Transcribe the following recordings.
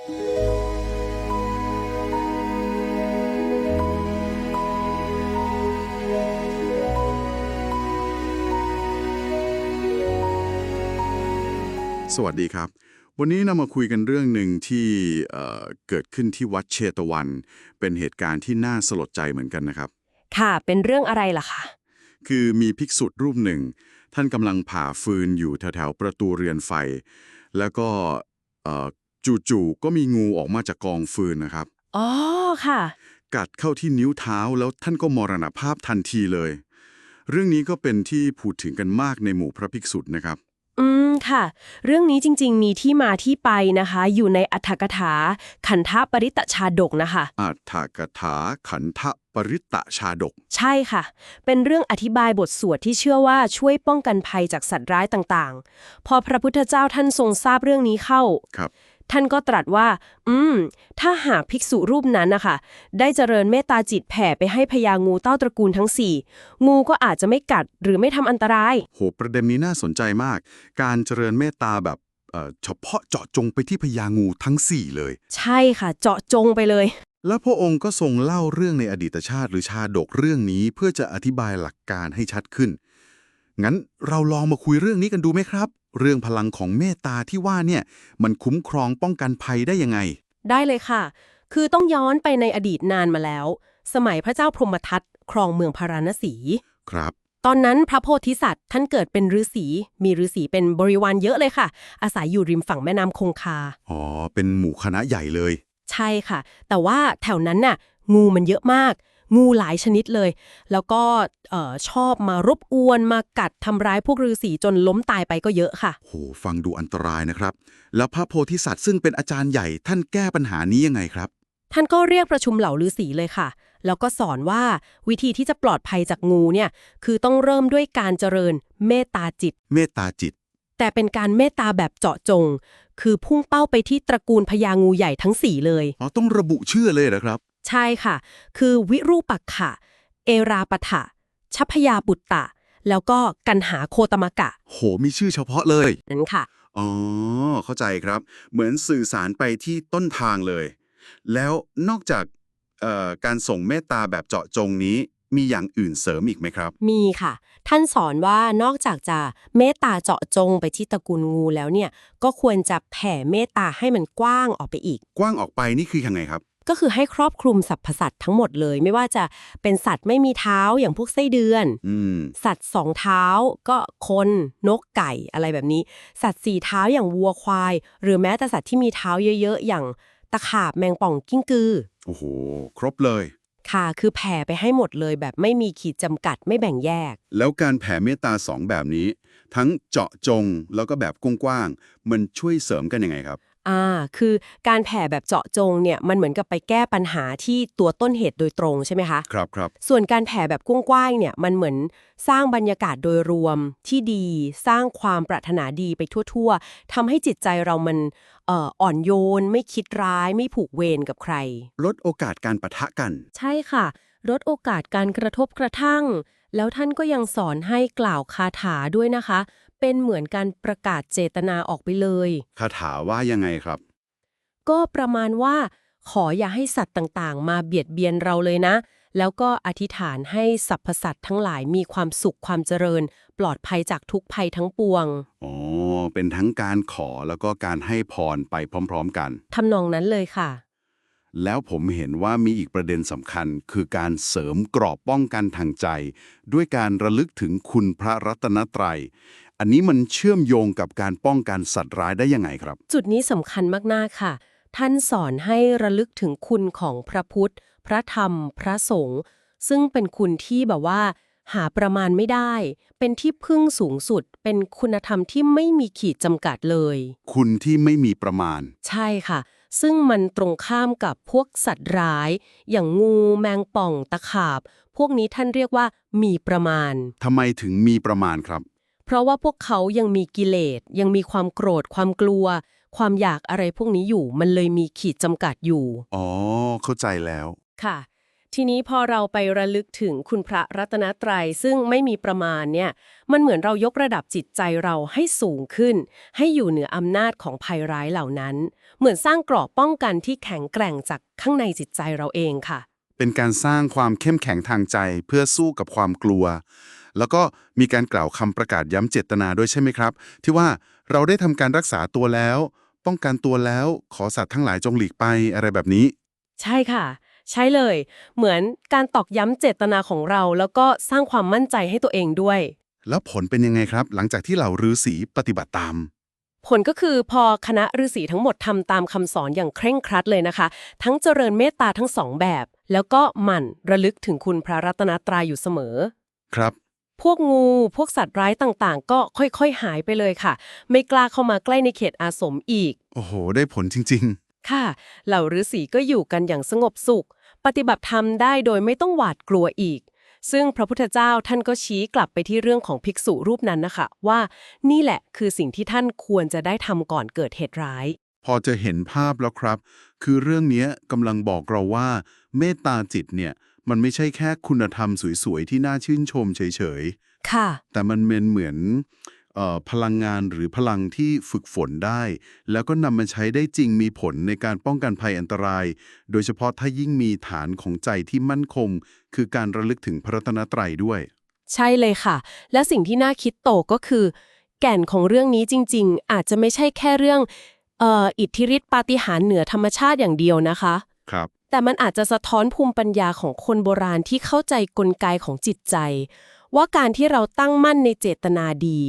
สวัสดีครับ วันนี้นำมาคุยกันเรื่องหนึ่งที่เอ่อเกิดขึ้นที่วัดเชตวัน เป็นเหตุการณ์ที่น่าสลดใจเหมือนกันนะครับ ค่ะเป็นเรื่องอะไรล่ะคะคือมีภิกษุรูปหนึ่ง ท่านกำลังผ่าฟืนอยู่แถวๆประตูเรือนไฟ แล้วก็เอ่อ จู่ๆก็มีงูออกมาจากกองฟืนนะครับ อ๋อค่ะ กัดเข้าที่นิ้วเท้าแล้วท่านก็มรณภาพทันทีเลย เรื่องนี้ก็เป็นที่พูดถึงกันมากในหมู่พระภิกษุนะครับ อืมค่ะ เรื่องนี้จริงๆ มีที่มาที่ไปนะคะ อยู่ในอัฏฐกถา ขันธปริตชาดกนะคะ อัฏฐกถาขันธปริตตชาดก ใช่ค่ะ เป็นเรื่องอธิบายบทสวดที่เชื่อว่าช่วยป้องกันภัยจากสัตว์ร้ายต่างๆ พอพระพุทธเจ้าท่านทรงทราบเรื่องนี้เข้า ครับ ท่านก็ตรัสว่า อืม ถ้าหากภิกษุรูปนั้นนะคะได้เจริญเมตตาจิตแผ่ไปให้พญางูเต้าตระกูลทั้งสี่งูก็อาจจะไม่กัดหรือไม่ทำอันตราย โห ประเด็นนี้น่าสนใจมาก การเจริญเมตตาแบบเอ่อเฉพาะเจาะจงไปที่พญางูทั้ง 4 เลย ใช่ค่ะ เจาะจงไปเลย แล้วพระองค์ก็ทรงเล่าเรื่องในอดีตชาติหรือชาดกเรื่องนี้เพื่อจะอธิบายหลักการให้ชัดขึ้น งั้นเราลองมาคุยเรื่องนี้กันดูไหมครับ เรื่องพลังของเมตตาที่ว่าเนี่ยมันคุ้มครองป้องกันภัยได้ยังไง ได้เลยค่ะ คือต้องย้อนไปในอดีตนานมาแล้ว สมัยพระเจ้าพรหมทัตครองเมืองพาราณสี ครับ ตอนนั้นพระโพธิสัตว์ท่านเกิดเป็นฤาษี มีฤาษีเป็นบริวารเยอะเลยค่ะ อาศัยอยู่ริมฝั่งแม่น้ำคงคา อ๋อ เป็นหมู่คณะใหญ่เลย ใช่ค่ะ แต่ว่าแถวนั้นน่ะ งูมันเยอะมาก งูหลายชนิดเลย แล้วก็เอ่อชอบมารบกวนมากัดทำร้ายพวกฤาษีจนล้มตายไปก็เยอะค่ะ โห ฟังดูอันตรายนะครับ แล้วพระโพธิสัตว์ซึ่งเป็นอาจารย์ใหญ่ท่านแก้ปัญหานี้ยังไงครับ ท่านก็เรียกประชุมเหล่าฤาษีเลยค่ะ แล้วก็สอนว่าวิธีที่จะปลอดภัยจากงูเนี่ยคือต้องเริ่มด้วยการเจริญเมตตาจิต เมตตาจิต แต่เป็นการเมตตาแบบเจาะจง คือพุ่งเป้าไปที่ตระกูลพญางูใหญ่ทั้งสี่เลย อ๋อ ต้องระบุชื่อเลยเหรอครับ ใช่ค่ะ คือวิรูปักขะ เอราปะทะชัพยาบุตตะ แล้วก็กันหาโคตมกะ โห มีชื่อเฉพาะเลย นั้นค่ะ อ๋อ เข้าใจครับ เหมือนสื่อสารไปที่ต้นทางเลย แล้วนอกจากเอ่อการส่งเมตตาแบบเจาะจงนี้มีอย่างอื่นเสริมอีกไหมครับ มีค่ะ ท่านสอนว่านอกจากจะเมตตาเจาะจงไปที่ตระกูลงูแล้วเนี่ย ก็ควรจะแผ่เมตตาให้มันกว้างออกไปอีก กว้างออกไปนี่คือยังไงครับ ก็คือให้ครอบคลุมสรรพสัตว์ทั้งหมดเลย ไม่ว่าจะเป็นสัตว์ไม่มีเท้าอย่างพวกไส้เดือนอืมสัตว์สองเท้าก็คนนกไก่อะไรแบบนี้ สัตว์สี่เท้าอย่างวัวควาย หรือแม้แต่สัตว์ที่มีเท้าเยอะ ๆ อย่างตะขาบแมงป่องกิ้งกือ โอ้โห ครบเลย ค่ะ คือแผ่ไปให้หมดเลยแบบไม่มีขีดจำกัดไม่แบ่งแยก แล้วการแผ่เมตตาสองแบบนี้ ทั้งเจาะจงแล้วก็แบบกว้างๆมันช่วยเสริมกันยังไงครับ อ่าคือการแผ่แบบเจาะจงเนี่ยมันเหมือนกับไปแก้ปัญหาที่ตัวต้นเหตุโดยตรงใช่ไหมคะครับครับส่วนการแผ่แบบกว้างๆเนี่ยมันเหมือนสร้างบรรยากาศโดยรวมที่ดี สร้างความปรารถนาดีไปทั่วๆทำให้จิตใจเรามันเอ่ออ่อนโยน ไม่คิดร้าย ไม่ผูกเวรกับใคร ลดโอกาสการปะทะกัน ใช่ค่ะ ลดโอกาสการกระทบกระทั่ง แล้วท่านก็ยังสอนให้กล่าวคาถาด้วยนะคะ เป็นเหมือนการประกาศเจตนาออกไปเลย คาถาว่ายังไงครับ ก็ประมาณว่า ขออย่าให้สัตว์ต่างๆ มาเบียดเบียนเราเลยนะ แล้วก็อธิษฐานให้สรรพสัตว์ทั้งหลายมีความสุขความเจริญ ปลอดภัยจากทุกภัยทั้งปวง อ๋อ เป็นทั้งการขอแล้วก็การให้พรไปพร้อม ๆ กันทำนองนั้นเลยค่ะ แล้วผมเห็นว่ามีอีกประเด็นสำคัญ คือการเสริมกรอบป้องกันทางใจ ด้วยการระลึกถึงคุณพระรัตนตรัย อันนี้มันเชื่อมโยงกับการป้องกันสัตว์ร้ายได้ยังไงครับ จุดนี้สำคัญมากๆค่ะ ท่านสอนให้ระลึกถึงคุณของพระพุทธ พระธรรม พระสงฆ์ซึ่งเป็นคุณที่แบบว่า หาประมาณไม่ได้ เป็นที่พึ่งสูงสุด เป็นคุณธรรมที่ไม่มีขีดจำกัดเลย คุณที่ไม่มีประมาณ ใช่ค่ะ ซึ่งมันตรงข้ามกับพวกสัตว์ร้าย อย่างงูแมงป่องตะขาบ พวกนี้ท่านเรียกว่ามีประมาณ ทำไมถึงมีประมาณครับ เพราะว่าพวกเขายังมีกิเลส ยังมีความโกรธ ความกลัว ความอยากอะไรพวกนี้อยู่ มันเลยมีขีดจำกัดอยู่ อ๋อ เข้าใจแล้ว ค่ะ ทีนี้พอเราไประลึกถึงคุณพระรัตนตรัยซึ่งไม่มีประมาณเนี่ย มันเหมือนเรายกระดับจิตใจเราให้สูงขึ้น ให้อยู่เหนืออำนาจของภัยร้ายเหล่านั้น เหมือนสร้างกรอบป้องกันที่แข็งแกร่งจากข้างในจิตใจเราเองค่ะ เป็นการสร้างความเข้มแข็งทางใจเพื่อสู้กับความกลัว แล้วก็มีการกล่าวคำประกาศย้ำเจตนาด้วยใช่ไหมครับ ที่ว่าเราได้ทำการรักษาตัวแล้ว ป้องกันตัวแล้วขอสัตว์ทั้งหลายจงหลีกไปอะไรแบบนี้ ใช่ค่ะ ใช่เลย เหมือนการตอกย้ำเจตนาของเรา แล้วก็สร้างความมั่นใจให้ตัวเองด้วย แล้วผลเป็นยังไงครับ หลังจากที่เหล่าฤาษีปฏิบัติตาม ผลก็คือพอคณะฤาษีทั้งหมดทำตามคำสอนอย่างเคร่งครัดเลยนะคะ ทั้งเจริญเมตตาทั้งสองแบบ แล้วก็หมั่นระลึกถึงคุณพระรัตนตรัยอยู่เสมอ ครับ พวกงู พวกสัตว์ร้ายต่างๆ ก็ค่อยๆ หายไปเลยค่ะ ไม่กล้าเข้ามาใกล้ในเขตอาสมอีก โอ้โห ได้ผลจริง ค่ะ เหล่าฤาษีก็อยู่กันอย่างสงบสุข ปฏิบัติธรรมได้โดยไม่ต้องหวาดกลัวอีก ซึ่งพระพุทธเจ้าท่านก็ชี้กลับไปที่เรื่องของภิกษุรูปนั้นนะคะ ว่านี่แหละคือสิ่งที่ท่านควรจะได้ทำก่อนเกิดเหตุร้ายๆพอจะเห็นภาพแล้วครับ คือเรื่องเนี้ยกำลังบอกเราว่า เมตตาจิตเนี่ยมันไม่ใช่แค่คุณธรรมสวยๆที่น่าชื่นชมเฉยๆค่ะ แต่มันเป็นเหมือนเออ พลังงานหรือพลังที่ฝึกฝนได้ แล้วก็นำมาใช้ได้จริงมีผลในการป้องกันภัยอันตราย โดยเฉพาะถ้ายิ่งมีฐานของใจที่มั่นคง คือการระลึกถึงพระรัตนตรัยด้วย ใช่เลยค่ะ และสิ่งที่น่าคิดโตก็คือ แก่นของเรื่องนี้จริง ๆ อาจจะไม่ใช่แค่เรื่องเอ่ออิทธิฤทธิปาฏิหาริย์เหนือธรรมชาติอย่างเดียวนะคะครับแต่มันอาจจะสะท้อนภูมิปัญญาของคนโบราณที่เข้าใจกลไกของจิตใจ ว่าการที่เราตั้งมั่นในเจตนาดี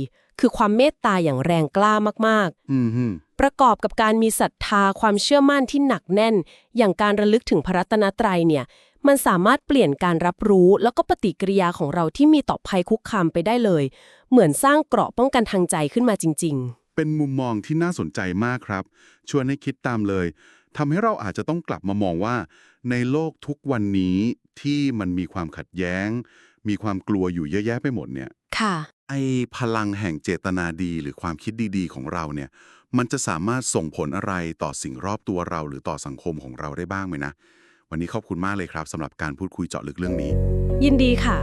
คือความเมตตาอย่างแรงกล้ามากอืมฮึๆประกอบกับการมีศรัทธาความเชื่อมั่นที่หนักแน่น อย่างการระลึกถึงพระรัตนตรัยเนี่ย มันสามารถเปลี่ยนการรับรู้ แล้วก็ปฏิกิริยาของเราที่มีต่อภัยคุกคามไปได้เลย เหมือนสร้างเกราะป้องกันทางใจขึ้นมาจริงเป็นมุมมองที่น่าสนใจมากครับ ชวนให้คิดตามเลยทำให้เราอาจจะต้องกลับมามองว่า ในโลกทุกวันนี้ที่มันมีความขัดแย้ง มีความกลัวอยู่เยอะแยะไปหมดเนี่ยๆค่ะ ไอ้พลังแห่งเจตนาดีหรือความคิดดีๆ ของเราเนี่ย มันจะสามารถส่งผลอะไรต่อสิ่งรอบตัวเรา หรือต่อสังคมของเราได้บ้างไหมนะ วันนี้ขอบคุณมากเลยครับสำหรับการพูดคุยเจาะลึกเรื่องนี้ ยินดีค่ะ